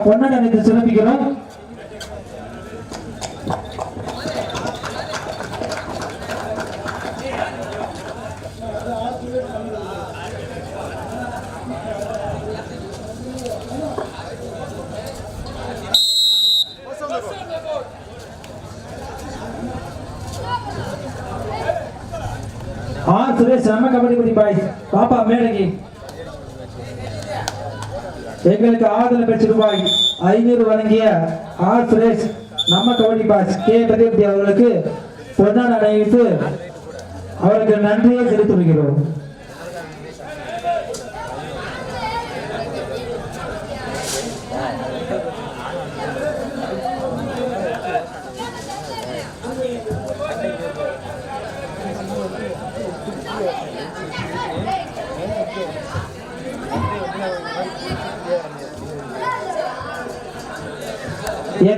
பொன்னடை அணிந்து சிறப்பிக்கிறோம் ஆ சுரேஷ் நம்ம கபடி குடி பாப்பா மேடகி எங்களுக்கு ஆதரவு பெற்று ரூபாய் ஐநூறு வழங்கிய ஆர் சுரேஷ் நம்ம கபடி பாஸ் கே பிரதீப்தி அவர்களுக்கு பொன்னாட அணிவித்து அவருக்கு நன்றியை செலுத்தி வருகிறோம்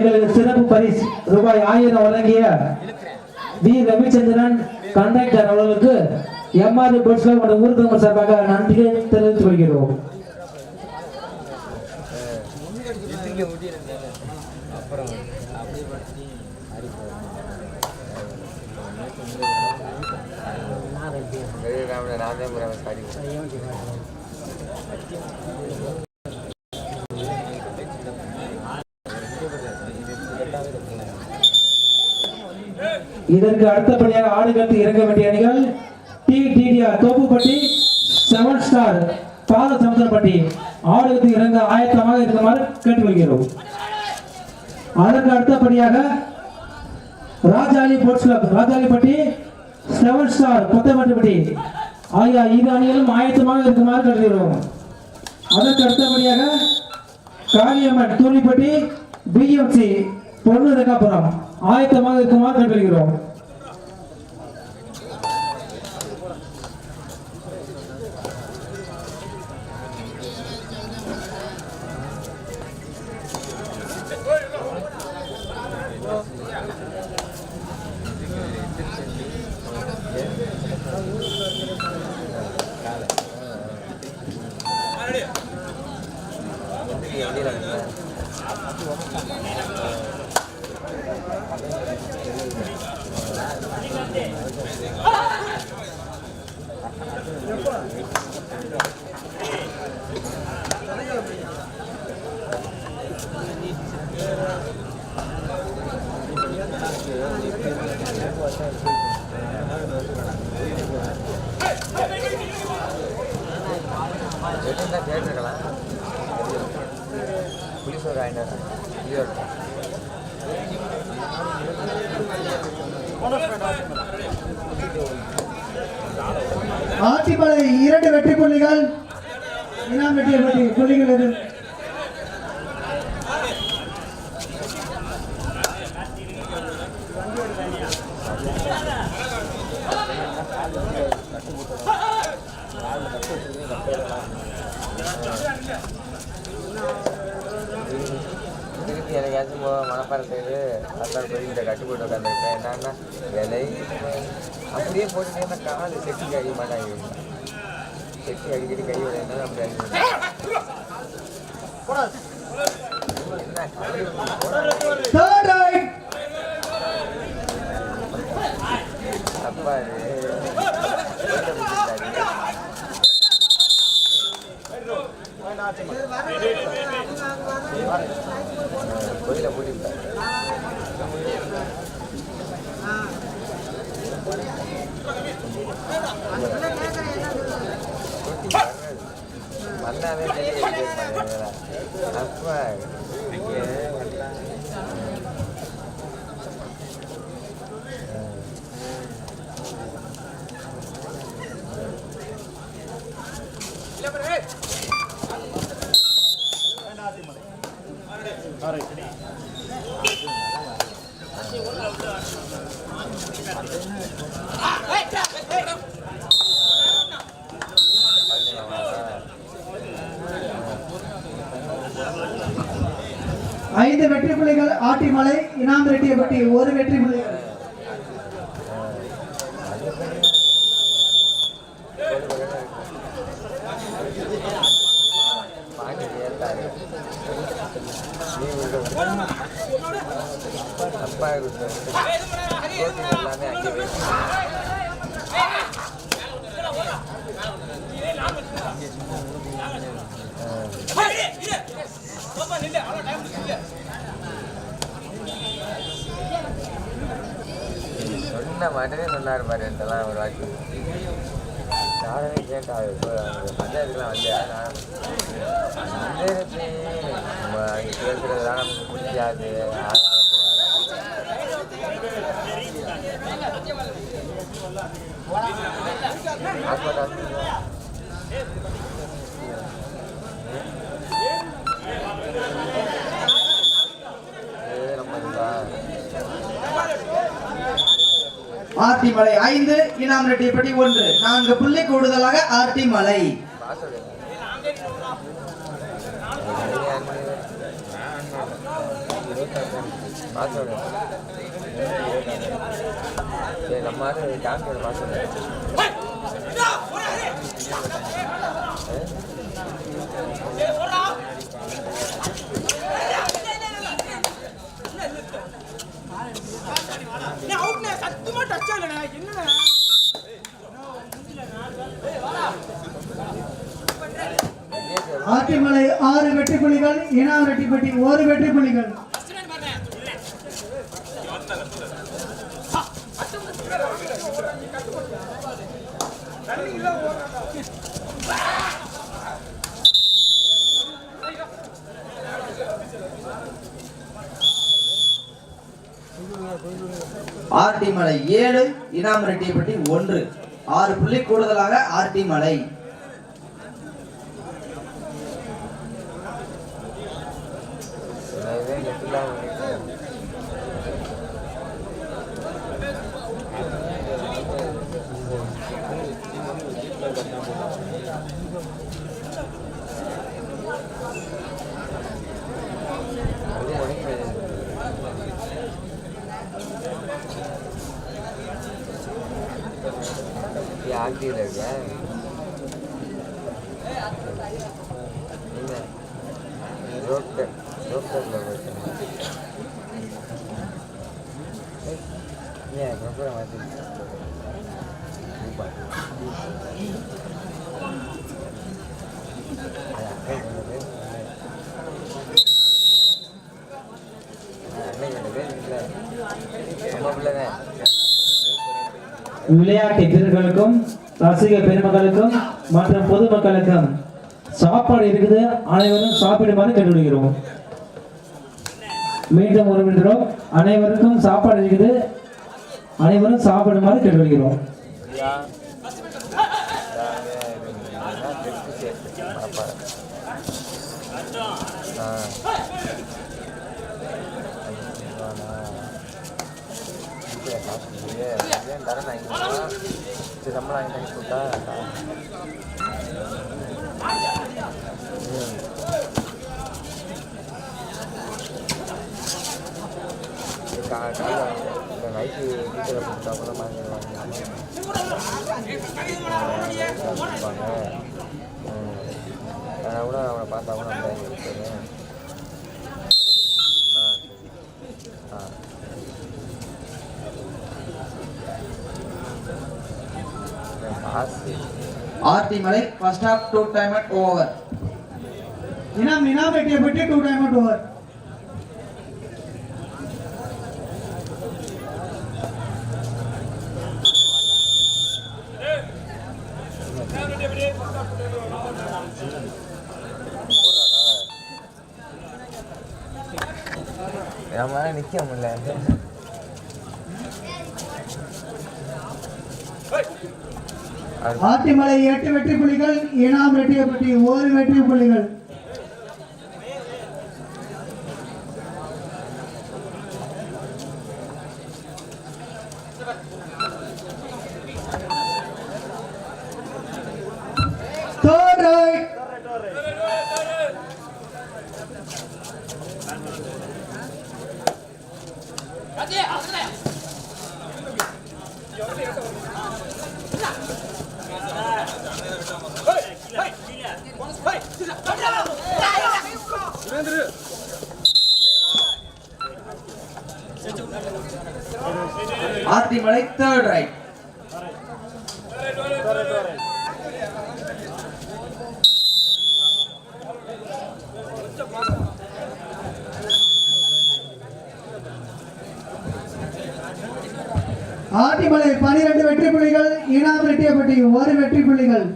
எங்களுக்கு சிறப்பு பரிசு ரூபாய் ஆயிரம் வழங்கிய வி. ரவிச்சந்திரன் கண்டக்டர் அவர்களுக்கு எம்ஆர் பஸ் மற்றும் ஊர்கமர் சார்பாக நன்றியை தெரிவித்துக் கொள்கிறோம். இதற்கு அடுத்தபடியாக ஆடுகளத்து இறங்க வேண்டிய அணிகள் T TTR Thoppupatti seven star Balasamudrapatti ஆடுகளத்து இறங்க ஆயத்தமாக இருக்குமாறு கேட்டுக்கொள்கிறோம். அதற்கு அடுத்தபடியாக Rajali sports club Rajalipatti seven star Kothamattupatti. ஆகிய இரு அணிகளும் ஆயத்தமாக இருக்குமாறு கேட்டுக்கிறோம் அதற்கு அடுத்தபடியாக காளியம்மன் தூளிப்பட்டி பிஎம்சி பொண்ணு ரெக்காபுரம் ஆயத்தமாக இருக்குமாறு கேட்டுக்கிறோம் புளிசோறு வாங்கிட்டு இது ஆத்திமலை இரண்டு சொல்லுங்கள் வெற்றி எது எனக்காச்சும் போ அத்தான் போய் கட்டு போட்டு உட்காந்துருக்கேன் என்னன்னா விலை அப்படியே போட்டுட்டே காலு செட்டி அடிக்க மாட்டாங்க. செட்டி அடிக்கடி கை விளையாடுனா அப்படி அடிக்கணும் என்ன கபடி தேர்ட் ரைட் அப்பா இது கோயில போட்டு வந்தாவே அப்பா ஐந்து வெற்றி புள்ளிகள் ஆட்டிமலை இனாம் ரெட்டியப்பட்டி ஒரு வெற்றி புள்ளி. சொன்ன மாட்டே நல்லா இருப்பார் இதெல்லாம் ஒரு வாட்டி. நானே கேட்டேன் இப்போ பஞ்சாயத்துக்குலாம் வந்து நம்ம அங்கே நமக்கு பிடிக்காது ஹாஸ்பிட்டல் நம்ம இதுதான் ஆர்டி மலை ஐந்து இனாம் ரெட்டியப்பட்டி ஒன்று. நான்கு புள்ளி கூடுதலாக ஆர்டி மலை. நம்ம ஆளு டான்ஸோட பாஸ்வேர்டு ஆர்டி மலை ஆறு வெற்றி புள்ளிகள் இனாம் ரெட்டிப்பட்டி ஒரு வெற்றி புள்ளிகள். ஆர்டி மலை ஏழு இனாம் ரெட்டியப்பட்டி ஒன்று. ஆறு புள்ளி கூடுதலாக ஆர்டி மலை. ಆಗ್ತಿದೆ ಈಗ ಡಾಕ್ಟರ್ ಡಾಕ್ಟರ್ ಬರ್ಬೇಕು ಗೊಬ್ಬರ ಮಾಡ್ತೀನಿ விளையாட்டு வீரர்களுக்கும் ரசிக பெருமக்களுக்கும் மற்றும் பொதுமக்களுக்கும் சாப்பாடு இருக்குது. அனைவரும் சாப்பிடுமாறு கேட்டுவிடுகிறோம் மீண்டும் ஒரு நிமிடம். அனைவருக்கும் சாப்பாடு இருக்குது. அனைவரும் சாப்பிடுமாறு கேட்டுக்கொள்கிறோம் சம்பளம் வாங்கி கொடுத்தா நைட்டு வீட்டில் கொடுத்தா கூட வாங்கிடுவாங்க நான் கூட அவனை பார்த்தா கூட அந்த ஆ காசு RT Malai first half two time at over Inam Inam Reddiyapatti two time at over நம்மளால நிக்க முடியல அது எட்டு வெற்றி புள்ளிகள் இனாம் ரெட்டியப்பட்டி ஒரு வெற்றி புள்ளிகள் Third right. RT Malai third right Aathimalai பனிரெண்டு வெற்றி புள்ளிகள் இனாம் ரெட்டியப்பட்டி ஒரு வெற்றி புள்ளிகள்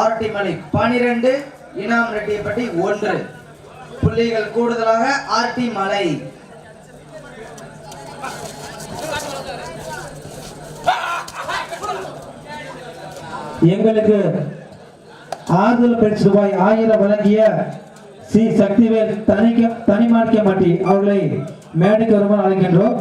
ஆர்டி மலை பனிரெண்டு இனாம் ரெட்டியப்பட்டி ஒன்று. புள்ளிகள் கூடுதலாக ஆர்டி மலை. எங்களுக்கு ஆறுதல் பரிசு ரூபாய் ஆயிரம் வழங்கிய சி சக்திவேல் தனிக்க தனிமாணிக்க மாட்டி அவர்களை மேடைக்கு வருமாறு அழைக்கின்றோம்.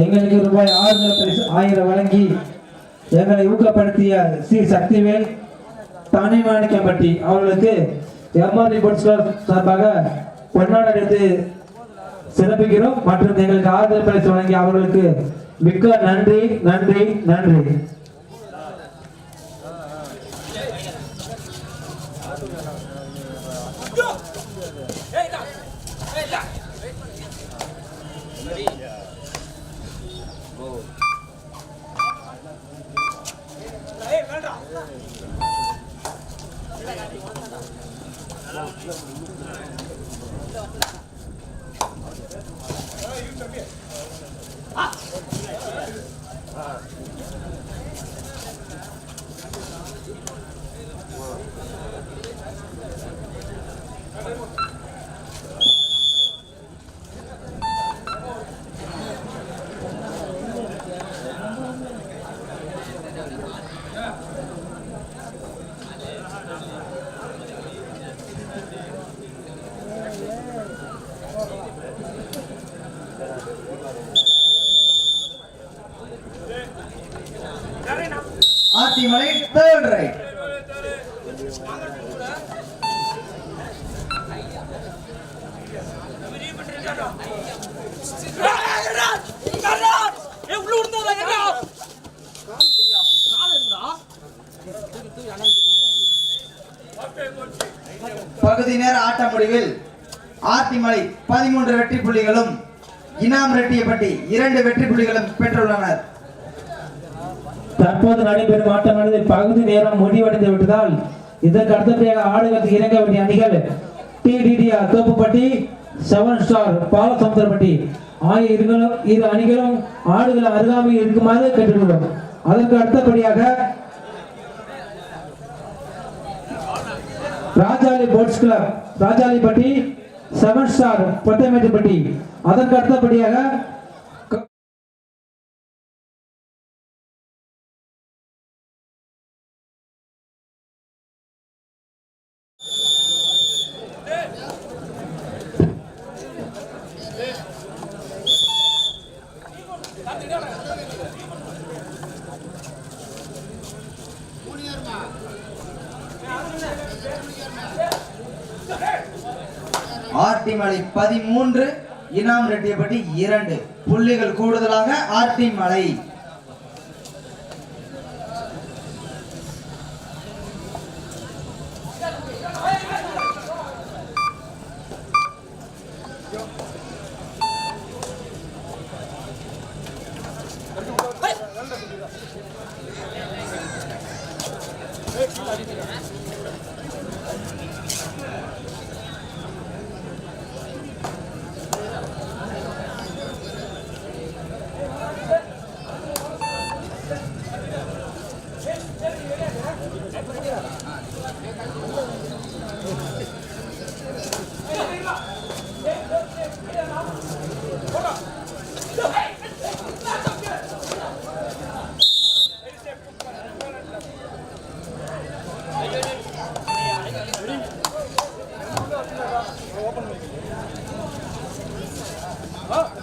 எங்களுக்கு ரூபாய் ஆறுதல் பரிசு ஆயிரம் வழங்கி எங்களை ஊக்கப்படுத்திய சி சக்திவேல் தானிமாணிக்கம்பட்டி அவர்களுக்கு எம்ஆர் ரிப்போர்ட்ஸ் சார்பாக பொன்னாடு எடுத்து சிறப்பிக்கிறோம் மற்றும் எங்களுக்கு ஆறுதல் பரிசு வழங்கி அவர்களுக்கு மிக்க நன்றி நன்றி நன்றி ஆர்டி மலை தேர்ட் ரைட் பகுதி நேர ஆட்ட முடிவில் ஆத்திமலை பதிமூன்று வெற்றி புள்ளிகளும் இனாம் ரெட்டியப்பட்டி இரண்டு வெற்றி புள்ளிகளும் பெற்றுள்ளனர். தற்போது நடைபெறும் ஆட்டமானது பகுதி நேரம் முடிவடைந்து விட்டதால் இதற்கு அடுத்தபடியாக ஆடுகளுக்கு இறங்க வேண்டிய அணிகள் TTTR Thoppupatti seven star Balasamudrappatti ஆகிய இருகளும் இரு அணிகளும் ஆடுகள் அருகாமையில் இருக்குமாறு கேட்டுக்கொள்வோம் அதற்கு அடுத்தபடியாக Rajali sports club Rajalipatti seven star Pattamettupatti அதற்கு அடுத்தபடியாக ஆர்டி மலை பதிமூன்று இனாம் ரெட்டியப்பட்டி இரண்டு புள்ளிகள் கூடுதலாக ஆர்டி மலை 好。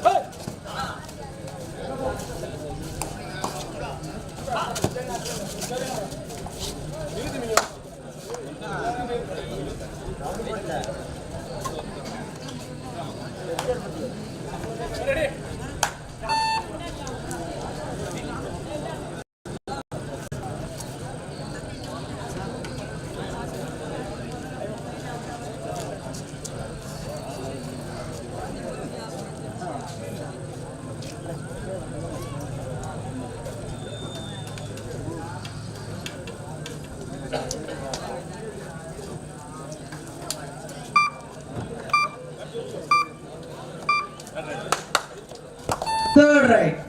right.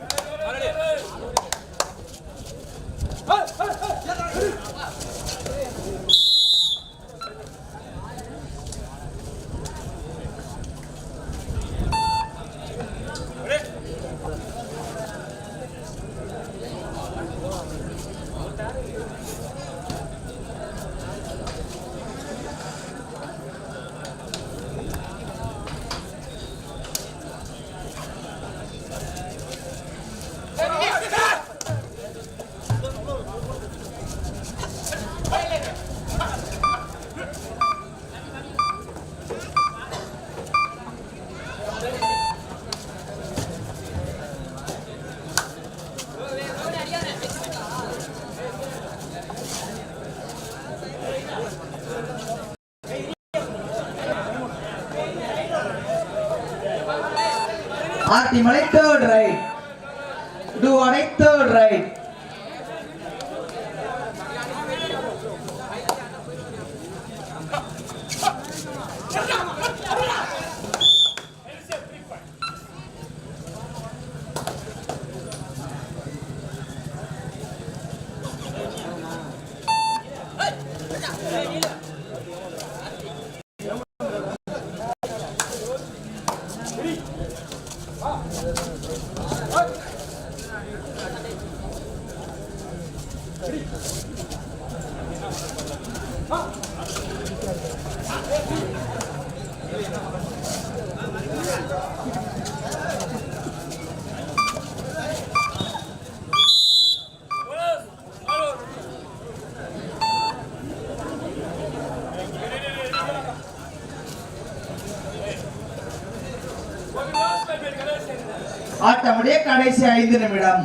ஆட்டமுடைய கடைசி ஐந்து நிமிடம்.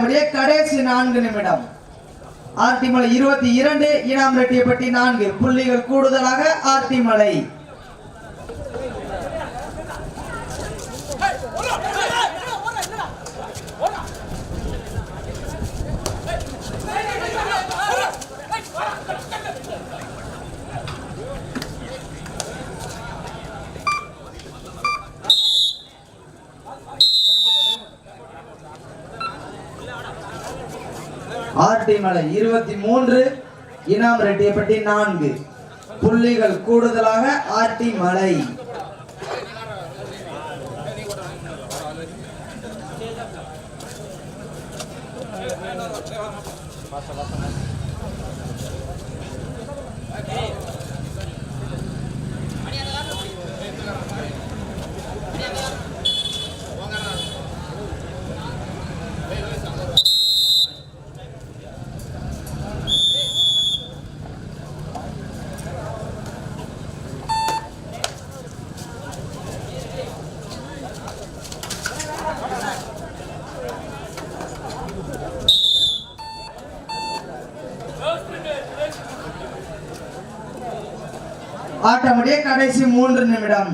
ஆட்டமுடைய கடைசி நான்கு நிமிடம். ஆர்த்திமலை இருபத்தி இரண்டு இனாம் ரெட்டியப்பட்டி நான்கு. புள்ளிகள் கூடுதலாக ஆர்த்திமலை. ஆர்டி மலை இருபத்தி மூன்று இனாம் ரெட்டியப்பட்டி நான்கு. புள்ளிகள் கூடுதலாக ஆர்டி மலை. ஆட்டமுடைய கடைசி மூன்று நிமிடம்.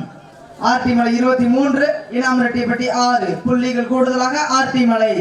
ஆர்டி மலை இருபத்தி மூன்று இனாம் ரெட்டியப்பட்டி ஆறு. புள்ளிகள் கூடுதலாக ஆர்டி மலை.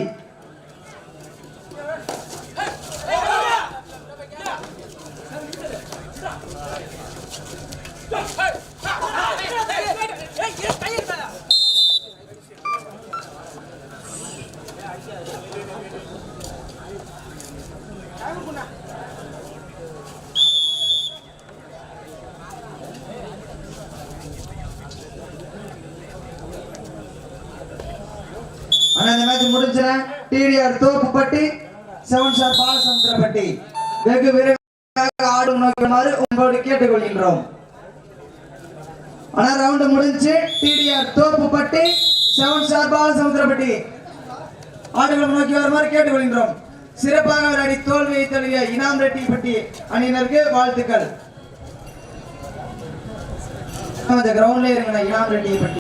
இந்த match முடிஞ்சுறேன் TTR Thoppupatti seven star Balasamudrapatti வெகு விரைவாக ஆடும் நோக்குமாறு உங்களோடு கேட்டுக்கொள்கின்றோம். ஆனா ரவுண்ட் முடிஞ்சு TTR Thoppupatti seven star Balasamudrapatti ஆடுகளம் நோக்கி வருமாறு கேட்டுக்கொள்கின்றோம். சிறப்பாக விளையாடி தோல்வியை தழுவிய இனாம் ரெட்டிப்பட்டி அணியினருக்கு வாழ்த்துக்கள். கிரவுண்ட்ல இருங்க இனாம் ரெட்டிப்பட்டி